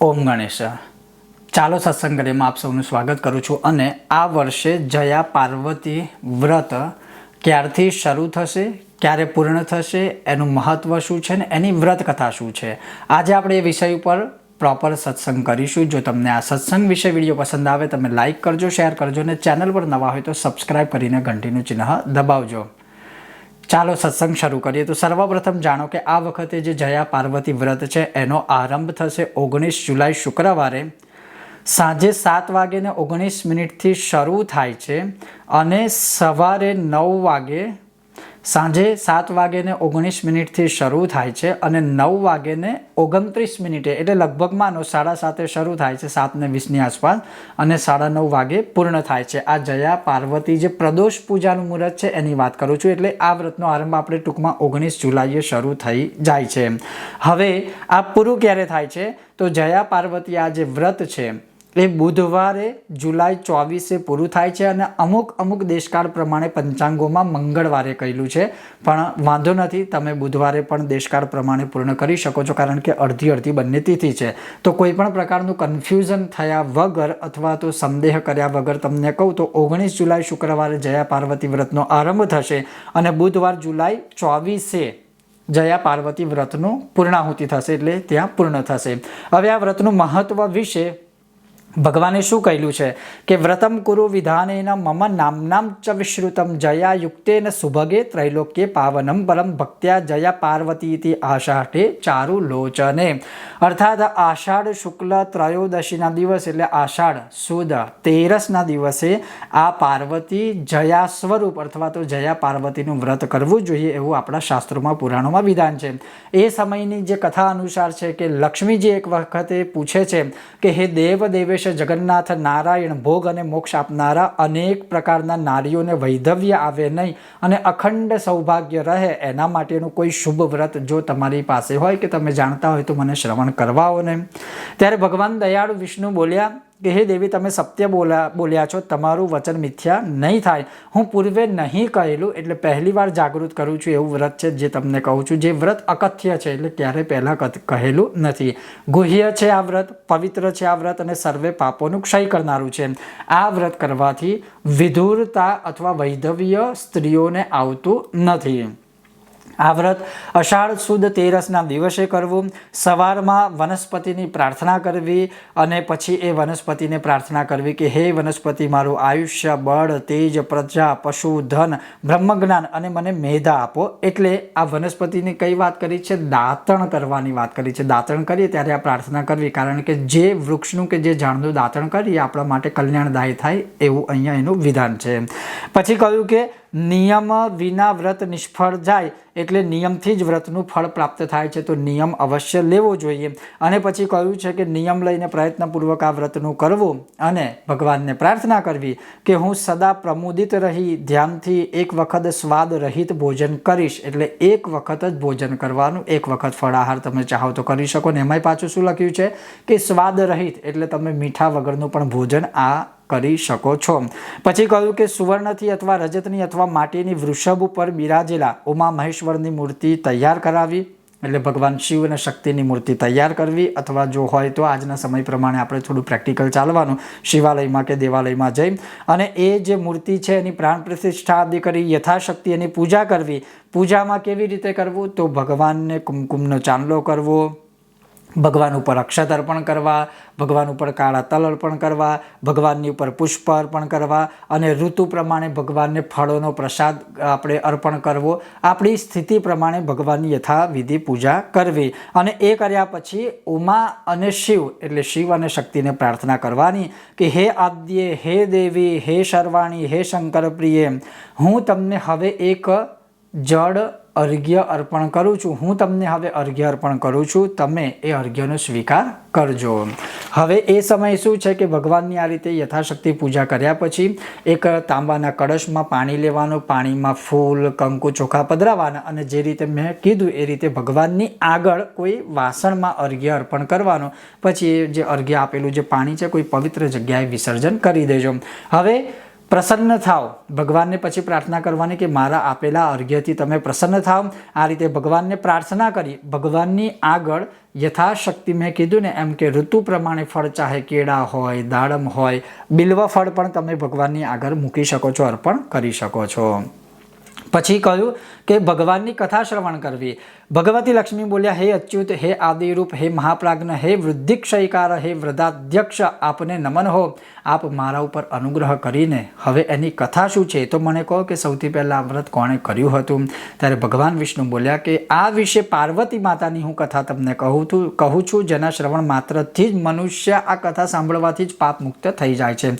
ઓમ ગણેશ. ચાલો સત્સંગ કરીમાં આપ સૌનું સ્વાગત કરું છું અને આ વર્ષે જયા પાર્વતી વ્રત ક્યારથી શરૂ થશે, ક્યારે પૂર્ણ થશે, એનું મહત્ત્વ શું છે ને એની વ્રત કથા શું છે? આજે આપણે એ વિષય ઉપર પ્રોપર સત્સંગ કરીશું. જો તમને આ સત્સંગ વિશે વીડિયો પસંદ આવે, તમે લાઇક કરજો શેર કરજો અને ચેનલ પર નવા હોય તો સબસ્ક્રાઈબ કરીને ઘંટીનું ચિહ્ન દબાવજો. ચાલો સત્સંગ શરૂ કરીએ. તો સર્વપ્રથમ જાણો કે આ વખતે જે જયા પાર્વતી વ્રત છે, એનો આરંભ થશે ઓગણીસ જુલાઈ શુક્રવારે. સાંજે સાત વાગે ને ઓગણીસ મિનિટથી શરૂ થાય છે અને સવારે નવ વાગે સાંજે સાત વાગ્યે ઓગણીસ મિનિટથી શરૂ થાય છે અને નવ વાગ્યે ઓગણત્રીસ મિનિટે એટલે લગભગ માનો સાડા સાતે શરૂ થાય છે સાતને વીસની આસપાસ અને સાડા નવ વાગે પૂર્ણ થાય છે. આ જયા પાર્વતી જે પ્રદોષ પૂજાનું મુહૂર્ત છે એની વાત કરું છું એટલે આ વ્રતનો આરંભ આપણે ટૂંકમાં ઓગણીસ જુલાઈએ શરૂ થઈ જાય છે. હવે આ પૂરું ક્યારે થાય છે? તો જયા પાર્વતી આ જે વ્રત છે એ બુધવારે જુલાઈ ચોવીસે પૂરું થાય છે અને અમુક અમુક દેશકાળ પ્રમાણે પંચાંગોમાં મંગળવારે કહેલું છે. પણ વાંધો નથી, તમે બુધવારે પણ દેશકાળ પ્રમાણે પૂર્ણ કરી શકો છો, કારણ કે અડધી અડધી બંને તિથિ છે. તો કોઈ પણ પ્રકારનું કન્ફ્યુઝન થયા વગર અથવા તો સંદેહ કર્યા વગર તમને કહું તો ઓગણીસ જુલાઈ શુક્રવારે જયા પાર્વતી વ્રતનો આરંભ થશે અને બુધવાર જુલાઈ ચોવીસે જયા પાર્વતી વ્રતનું પૂર્ણાહુતિ થશે, એટલે ત્યાં પૂર્ણ થશે. હવે આ વ્રતનું મહત્વ વિશે ભગવાને શું કહેલું છે? કે વ્રતમ કુરુ વિધાનેન મમ નામનામ ચ વિશ્રુતમ જયા યુક્તેન સુભગે ત્રૈલોક્ય પાવનમ પરમ ભક્ત્યા જયા પાર્વતી આષાઢે ચારુ લોચને અર્થાત આષાઢ શુક્લ ત્રયોદશીના દિવસ એટલે આષાઢ સુદ તેરસના દિવસે આ પાર્વતી જયા સ્વરૂપ અથવા તો જયા પાર્વતીનું વ્રત કરવું જોઈએ એવું આપણા શાસ્ત્રોમાં, પુરાણોમાં વિધાન છે. એ સમયની જે કથા અનુસાર છે કે લક્ષ્મીજી એક વખતે પૂછે છે કે, હે દેવ, દેવેશ જગન્નાથ, નારાયણ, ભોગ અને મોક્ષ આપનારા અનેક પ્રકારના નારીઓને વૈધવ્ય આવે નહીં અને અખંડ સૌભાગ્ય રહે એના માટેનું કોઈ શુભ વ્રત જો તમારી પાસે હોય કે તમે જાણતા હોય તો મને શ્રવણ કરવાઓને. ત્યારે ભગવાન દયાળુ વિષ્ણુ બોલ્યા કે, હે દેવી, તમે સત્ય બોલ્યા બોલ્યા છો, તમારું વચન મિથ્યા નહીં થાય. હું પૂર્વે નહીં કહેલું, એટલે પહેલી વાર જાગૃત કરું છું એવું વ્રત છે જે તમને કહું છું. જે વ્રત અકથ્ય છે, એટલે ક્યારે પહેલાં કહેલું નથી. ગુહ્ય છે આ વ્રત, પવિત્ર છે આ વ્રત અને સર્વે પાપોનું ક્ષય કરનારું છે. આ વ્રત કરવાથી વિધુરતા અથવા વૈધવ્ય સ્ત્રીઓને આવતું નથી. આ વ્રત અષાઢ સુદ તેરસના દિવસે કરવું, સવારમાં વનસ્પતિની પ્રાર્થના કરવી અને પછી એ વનસ્પતિને પ્રાર્થના કરવી કે, હે વનસ્પતિ, મારું આયુષ્ય, બળ, તેજ, પ્રજા, પશુ, ધન, બ્રહ્મજ્ઞાન અને મને મેધા આપો. એટલે આ વનસ્પતિની કઈ વાત કરી છે? દાંતણ કરવાની વાત કરી છે. દાંતણ કરીએ ત્યારે આ પ્રાર્થના કરવી. કારણ કે જે વૃક્ષનું કે જે ઝાડનું દાંતણ કરીએ, આપણા માટે કલ્યાણદાયી થાય એવું અહીંયા એનું વિધાન છે. પછી કહ્યું કે નિયમ વિના વ્રત નિષ્ફળ જાય એટલે નિયમથી જ વ્રતનું ફળ પ્રાપ્ત થાય છે. તો નિયમ અવશ્ય લેવો જોઈએ. અને પછી કહ્યું છે કે નિયમ લઈને પ્રયત્નપૂર્વક આ વ્રતનું કરવું અને ભગવાનને પ્રાર્થના કરવી કે હું સદા પ્રમોદિત રહી, ધ્યાનથી એક વખત સ્વાદ રહિત ભોજન કરીશ. એટલે એક વખત જ ભોજન કરવાનું, એક વખત ફળાહાર તમે ચાહો તો કરી શકો. ને એમાંય પાછું શું લખ્યું છે? કે સ્વાદ રહિત, એટલે તમે મીઠા વગરનું પણ ભોજન આ કરી શકો છો. પછી કહ્યું કે સુવર્ણથી અથવા રજતની અથવા માટીની વૃષભ ઉપર બિરાજેલા ઉમા મહેશ્વરની મૂર્તિ તૈયાર કરાવી, એટલે ભગવાન શિવ અને શક્તિની મૂર્તિ તૈયાર કરવી, અથવા જો હોય તો આજના સમય પ્રમાણે આપણે થોડું પ્રેક્ટિકલ ચાલવાનું, શિવાલયમાં કે દેવાલયમાં જઈ. અને એ જે મૂર્તિ છે, એની પ્રાણ પ્રતિષ્ઠા આદિ કરી યથાશક્તિ એની પૂજા કરવી. પૂજામાં કેવી રીતે કરવું? તો ભગવાનને કુમકુમનો ચાંદલો કરવો. ભગવાન ઉપર અક્ષત અર્પણ કરવા, ભગવાન ઉપર કાળા તલ અર્પણ કરવા, ભગવાનની ઉપર પુષ્પ અર્પણ કરવા અને ઋતુ પ્રમાણે ભગવાનને ફળોનો પ્રસાદ આપણે અર્પણ કરવો. આપણી સ્થિતિ પ્રમાણે ભગવાનની યથાવિધિ પૂજા કરવી. અને એ કર્યા પછી ઉમા અને શિવ, એટલે શિવ અને શક્તિને પ્રાર્થના કરવાની કે, હે આદ્ય, હે દેવી, હે શર્વાણી, હે શંકર પ્રિય હું તમને હવે એક જળ અર્ઘ્ય અર્પણ કરું છું. હું તમને હવે અર્ઘ્ય અર્પણ કરું છું. તમે એ અર્ઘ્યનો સ્વીકાર કરજો. હવે એ સમય શું છે કે ભગવાનની આ રીતે યથાશક્તિ પૂજા કર્યા પછી એક તાંબાના કળશમાં પાણી લેવાનું, પાણીમાં ફૂલ, કંકુ, ચોખા પધરાવાના અને જે રીતે મેં કીધું એ રીતે ભગવાનની આગળ કોઈ વાસણમાં અર્ઘ્ય અર્પણ કરવાનું. પછી જે અર્ઘ્ય આપેલું જે પાણી છે, કોઈ પવિત્ર જગ્યાએ વિસર્જન કરી દેજો. હવે પ્રસન્ન થાવ. ભગવાનને પછી પ્રાર્થના કરવાની કે મારા આપેલા અર્ઘ્યથી તમે પ્રસન્ન થાવ. આ રીતે ભગવાનને પ્રાર્થના કરી. ભગવાનની આગળ યથાશક્તિ મેં કીધું ને, એમ કે ઋતુ પ્રમાણે ફળ ચાહે કેળા હોય, દાડમ હોય, બિલ્વ ફળ પણ તમે ભગવાનની આગળ મૂકી શકો છો, અર્પણ કરી શકો છો. પછી કહ્યું કે ભગવાનની કથા શ્રવણ કરવી. ભગવતી લક્ષ્મી બોલ્યા, હે અચ્યુત, હે આદિરૂપ, હે મહાપ્રાજ્ઞ, હે વૃદ્ધિક્ષયકાર, હે વૃદ્ધાધ્યક્ષ, આપને નમન હો. આપ મારા ઉપર અનુગ્રહ કરીને. હવે એની કથા શું છે? તો મને કહો કે સૌથી પહેલાં આ વ્રત કોણે કર્યું હતું? ત્યારે ભગવાન વિષ્ણુ બોલ્યા કે, આ વિશે પાર્વતી માતાની હું કથા તમને કહું છું કહું છું, જેના શ્રવણ માત્રથી જ મનુષ્ય આ કથા સાંભળવાથી જ પાપ મુક્ત થઈ જાય છે.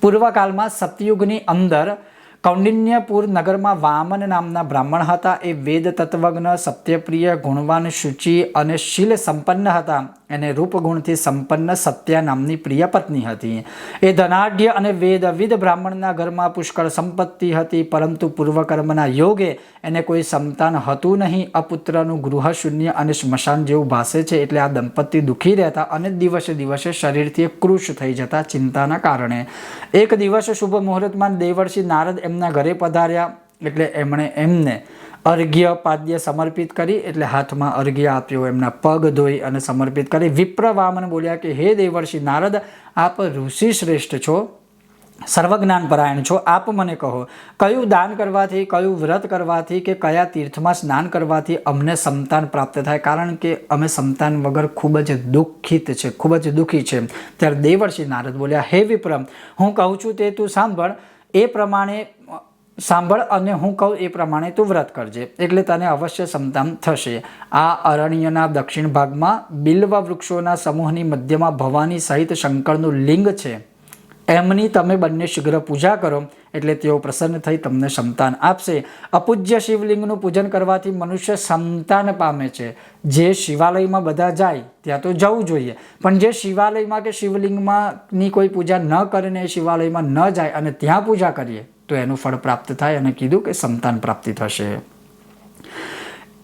પૂર્વકાળમાં સતયુગની અંદર કૌંડિન્યપુર નગરમાં વામન નામના બ્રાહ્મણ હતા. એ વેદ તત્વજ્ઞ, સત્યપ્રિય, ગુણવાન શુચિ અને શીલ સંપન્ન હતા. એને રૂપગુણથી સંપન્ન સત્યા નામની પ્રિય પત્ની હતી. એ ધનાઢ્ય અને વેદવિદ બ્રાહ્મણના ઘરમાં પુષ્કળ સંપત્તિ હતી, પરંતુ પૂર્વકર્મના યોગે એને કોઈ સંતાન હતું નહીં. અપુત્રનું ગૃહ શૂન્ય અને સ્મશાન જેવું ભાસે છે, એટલે આ દંપતી દુઃખી રહેતા અને દિવસે દિવસે શરીરથી કૃશ થઈ જતા ચિંતાના કારણે. એક દિવસ શુભ મુહૂર્તમાં દેવર્ષિ નારદ એમના ઘરે પધાર્યા એટલે એમણે એમને અર્ઘ્ય પાદ્ય સમર્પિત કરી એટલે હાથમાં અર્ઘ્ય આપ્યો. એમના પગ ધોઈ અને સમર્પિત કરી. વિપ્ર વામન બોલ્યા કે, હે દેવર્ષિ નારદ, આપ ઋષિ શ્રેષ્ઠ છો. સર્વજ્ઞાન પરાયણ છો. આપ મને કહો, કયું દાન કરવાથી, કયું વ્રત કરવાથી કે કયા તીર્થમાં સ્નાન કરવાથી અમને સંતાન પ્રાપ્ત થાય? કારણ કે અમે સંતાન વગર ખૂબ જ દુઃખિત છે, ખૂબ જ દુઃખી છે. ત્યારે દેવર્ષિ નારદ બોલ્યા, હે વિપ્રમ, હું કહું છું તે તું સાંભળ. એ પ્રમાણે, સાંભળ અને હું કહું એ પ્રમાણે તું વ્રત કરજે. એટલે તને અવશ્ય સંતાન થશે. આ અરણ્યના દક્ષિણ ભાગમાં બિલ્વ વૃક્ષોના સમૂહની મધ્યમાં ભવાની સહિત શંકરનું લિંગ છે. એમની તમે બંને શીઘ્ર પૂજા કરો એટલે તેઓ પ્રસન્ન થઈ તમને સંતાન આપશે. અપૂજ્ય શિવલિંગનું પૂજન કરવાથી મનુષ્ય સંતાન પામે છે. જે શિવાલયમાં બધા જાય, ત્યાં તો જવું જોઈએ. પણ જે શિવાલયમાં કે શિવલિંગમાંની કોઈ પૂજા ન કરીને શિવાલયમાં ન જાય અને ત્યાં પૂજા કરીએ, તો એનું ફળ પ્રાપ્ત થાય અને કીધું કે સંતાન પ્રાપ્તિ થશે.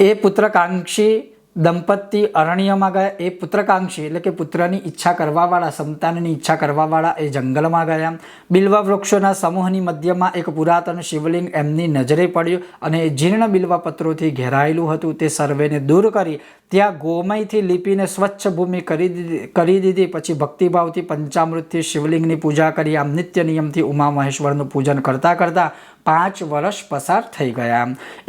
એ પુત્રકાંક્ષી દંપતી અરણ્યમાં ગયા. એ પુત્રકાંક્ષી, એટલે કે પુત્રની ઈચ્છા કરવાવાળા, સંતાનની ઈચ્છા કરવાવાળા એ જંગલમાં ગયા. બિલ્વ વૃક્ષોના સમૂહની મધ્યમાં એક પુરાતન શિવલિંગ એમની નજરે પડ્યું અને જીર્ણ બિલ્વ પત્રોથી ઘેરાયેલું હતું. તે સર્વેને દૂર કરી, ત્યાં ગોમયથી લીપીને સ્વચ્છ ભૂમિ કરી દીધી કરી દીધી. પછી ભક્તિભાવથી પંચામૃતથી શિવલિંગની પૂજા કરી. આમ નિત્ય નિયમથી ઉમા મહેશ્વરનું પૂજન કરતાં કરતાં પાંચ વર્ષ પસાર થઈ ગયા.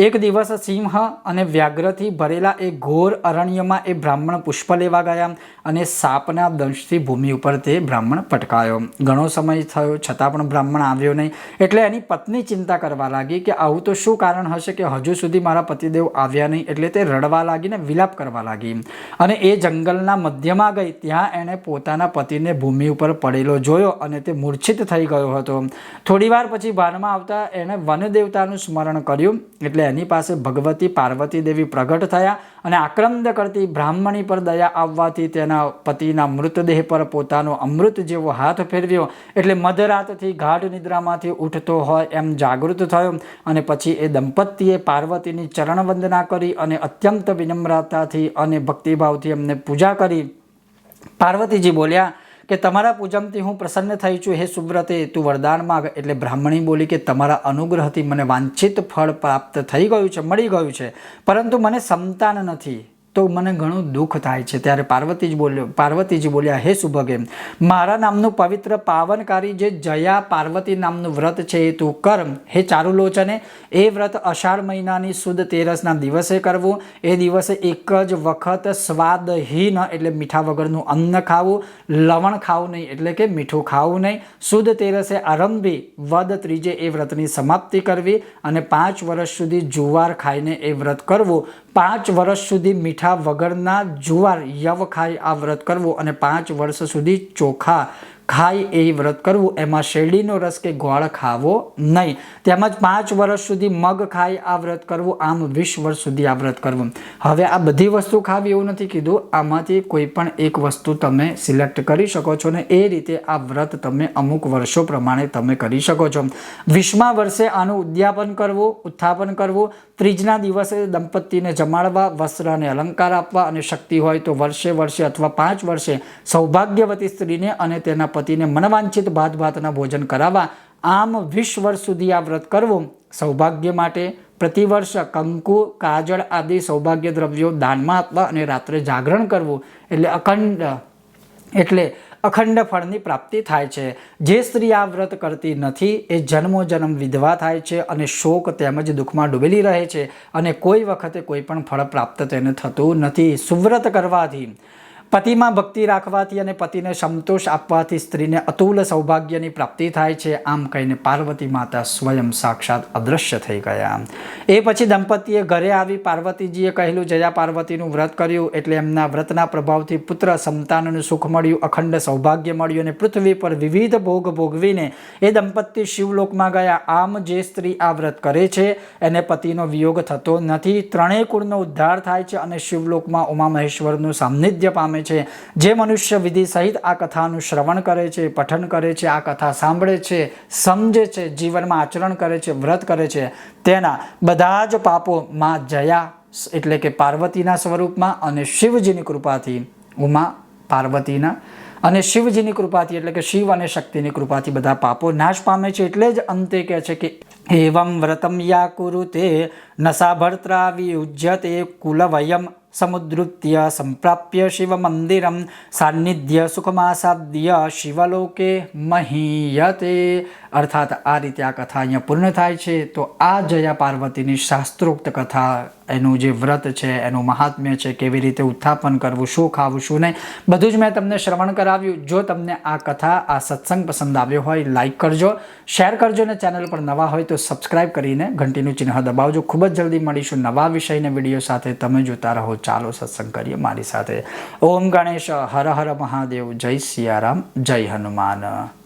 એક દિવસ સિંહ અને વ્યાઘ્રથી ભરેલા એ ઘોર અરણ્યમાં એ બ્રાહ્મણ પુષ્પ લેવા ગયા અને સાપના દંશથી ભૂમિ ઉપર તે બ્રાહ્મણ પટકાયો. ઘણો સમય થયો, છતાં પણ બ્રાહ્મણ આવ્યો નહીં. એટલે એની પત્ની ચિંતા કરવા લાગી કે આવું તો શું કારણ હશે કે હજુ સુધી મારા પતિદેવ આવ્યા નહીં એટલે તે રડવા લાગીને વિલાપ કરવા લાગી. અને એ જંગલના મધ્યમાં ગઈ ત્યાં એણે પોતાના પતિને ભૂમિ ઉપર પડેલો જોયો અને તે મૂર્છિત થઈ ગયો હતો. થોડીવાર પછી ભાનમાં આવતા એણે વનદેવતાનું સ્મરણ કર્યું એટલે એની પાસે ભગવતી પાર્વતી દેવી પ્રગટ થયા અને આક્રંદ કરતી બ્રાહ્મણી પર દયા આવવાથી તેના પતિના મૃતદેહ પર પોતાનો અમૃત જેવો હાથ ફેરવ્યો એટલે મધરાતથી ગાઢ નિદ્રામાંથી ઉઠતો હોય એમ જાગૃત થયો અને પછી એ દંપતીએ પાર્વતીની ચરણ વંદના કરી અને અત્યંત વિનમ્રતાથી અને ભક્તિભાવથી એમને પૂજા કરી. પાર્વતીજી બોલ્યા કે તમારા પૂજનથી હું પ્રસન્ન થઈ છું. હે સુબ્રતે તું વરદાન માગ. એટલે બ્રાહ્મણી બોલી કે તમારા અનુગ્રહથી મને વાંછિત ફળ પ્રાપ્ત થઈ ગયું છે, મળી ગયું છે. પરંતુ મને સંતાન નથી. તો મને ઘણું દુઃખ થાય છે. ત્યારે પાર્વતીજી બોલ્યો, પાર્વતીજી બોલ્યા, હે સુભગે, મારા નામનું પવિત્ર પાવનકારી જે જયા પાર્વતી નામનું વ્રત છે એ તું કર. હે ચારુલોચને, એ વ્રત અષાઢ મહિનાની સુદ તેરસના દિવસે કરવું. એ દિવસે એક જ વખત સ્વાદહીન, એટલે મીઠા વગરનું અન્ન ખાવું. લવણ ખાવું નહીં, એટલે કે મીઠું ખાવું નહીં. સુદ તેરસે આરંભી વદ ત્રીજે એ વ્રતની સમાપ્તિ કરવી અને પાંચ વર્ષ સુધી જુવાર ખાઈને એ વ્રત કરવું. પાંચ વર્ષ સુધી મીઠા વગરના જુવાર યવ ખાઈ આ વ્રત કરવું અને પાંચ વર્ષ સુધી ચોખા ખાય એ વ્રત કરવું, એમાં શેરડીનો રસ કે ગોળ ખાવો નહીં. તેમજ પાંચ વર્ષ સુધી મગ ખાય આ વ્રત કરવું, આમ વીસ વર્ષ સુધી આ વ્રત કરવું. હવે આ બધી વસ્તુ ખાવી એવું નથી કીધું. આમાંથી કોઈ પણ એક વસ્તુ તમે સિલેક્ટ કરી શકો છો ને એ રીતે આ વ્રત તમે અમુક વર્ષો પ્રમાણે તમે કરી શકો છો. વીસમા વર્ષે આનું ઉદ્યાપન કરવું, ઉત્થાપન કરવું, ત્રીજના દિવસે દંપતીને જમાડવા વસ્ત્ર અને અલંકાર આપવા અને શક્તિ હોય તો વર્ષે વર્ષે અથવા પાંચ વર્ષે સૌભાગ્યવતી સ્ત્રીને અને તેના પતિને મનવાંછિત ભાત ભાતના ભોજન કરાવવા આમ વીસ વર્ષ સુધી આ વ્રત કરવું સૌભાગ્ય માટે પ્રતિવર્ષ કંકુ, કાજળ આદિ સૌભાગ્ય દ્રવ્યો દાનમાં આપવા અને રાત્રે જાગરણ કરવું એટલે અખંડ એટલે અખંડ ફળની પ્રાપ્તિ થાય છે. જે સ્ત્રી આ વ્રત કરતી નથી એ જન્મો જન્મ વિધવા થાય છે અને શોક તેમજ દુઃખમાં ડૂબેલી રહે છે અને કોઈ વખતે કોઈ પણ ફળ પ્રાપ્ત તેને થતું નથી. સુવ્રત કરવાથી પતિમાં ભક્તિ રાખવાથી અને પતિને સંતોષ આપવાથી સ્ત્રીને અતુલ સૌભાગ્યની પ્રાપ્તિ થાય છે. આમ કહીને પાર્વતી માતા સ્વયં સાક્ષાત અદૃશ્ય થઈ ગયા. એ પછી દંપતીએ ઘરે આવી પાર્વતીજીએ કહેલું, જયા પાર્વતીનું વ્રત કર્યું. એટલે એમના વ્રતના પ્રભાવથી પુત્ર સંતાનનું સુખ મળ્યું, અખંડ સૌભાગ્ય મળ્યું અને પૃથ્વી પર વિવિધ ભોગ ભોગવીને એ દંપતી શિવલોકમાં ગયા. આમ જે સ્ત્રી આ વ્રત કરે છે, એને પતિનો વિયોગ થતો નથી. ત્રણેય કુળનો ઉદ્ધાર થાય છે અને શિવલોકમાં ઉમા મહેશ્વરનું સાનિધ્ય પામે છે. જે મનુષ્ય વિધિ સહિત આ કથાનું શ્રવણ કરે છે, પઠન કરે છે, આ કથા સાંભળે છે, સમજે છે, જીવનમાં આચરણ કરે છે, વ્રત કરે છે, તેના બધા જ પાપો માં જયા એટલે કે પાર્વતીના સ્વરૂપમાં અને શિવજીની કૃપાથી. ઉમા પાર્વતીના. અને શિવજીની કૃપાથી એટલે કે શિવ અને શક્તિની કૃપાથી બધા પાપો નાશ પામે છે. એટલે જ અંતે કહે છે કે એવમ વ્રતમ યા કુરુ તે ભર્ત્રાવી ઉજ્યતે કુલવયમ સંપ્રાપ્ય શિવ મંદિરમ સાન્નિધ્ય સુખમાસાદ્ય શિવલોકે મહીયતે અર્થાત આ રીતે આ કથા અહીંયા પૂર્ણ થાય છે, તો આ જયા પાર્વતીની શાસ્ત્રોક્ત કથા, એનું જે વ્રત છે, એનું મહાત્મ્ય છે, કેવી રીતે ઉત્થાપન કરવું, શું ખાવું, શું નહીં, બધું જ મેં તમને શ્રવણ કરાવ્યું. જો તમને આ કથા, આ સત્સંગ પસંદ આવ્યો હોય, લાઈક કરજો, શેર કરજો અને ચેનલ પર નવા હોય તો સબસ્ક્રાઇબ કરીને ઘંટીનું ચિહ્ન દબાવજો. ખૂબ જ જલ્દી મળીશું નવા વિષયને વીડિયો સાથે. તમે જોતા રહો. ચાલો સત્સંગ કરીએ મારી સાથે. ઓમ ગણેશ, હર હર મહાદેવ, જય સિયારામ, જય હનુમાન.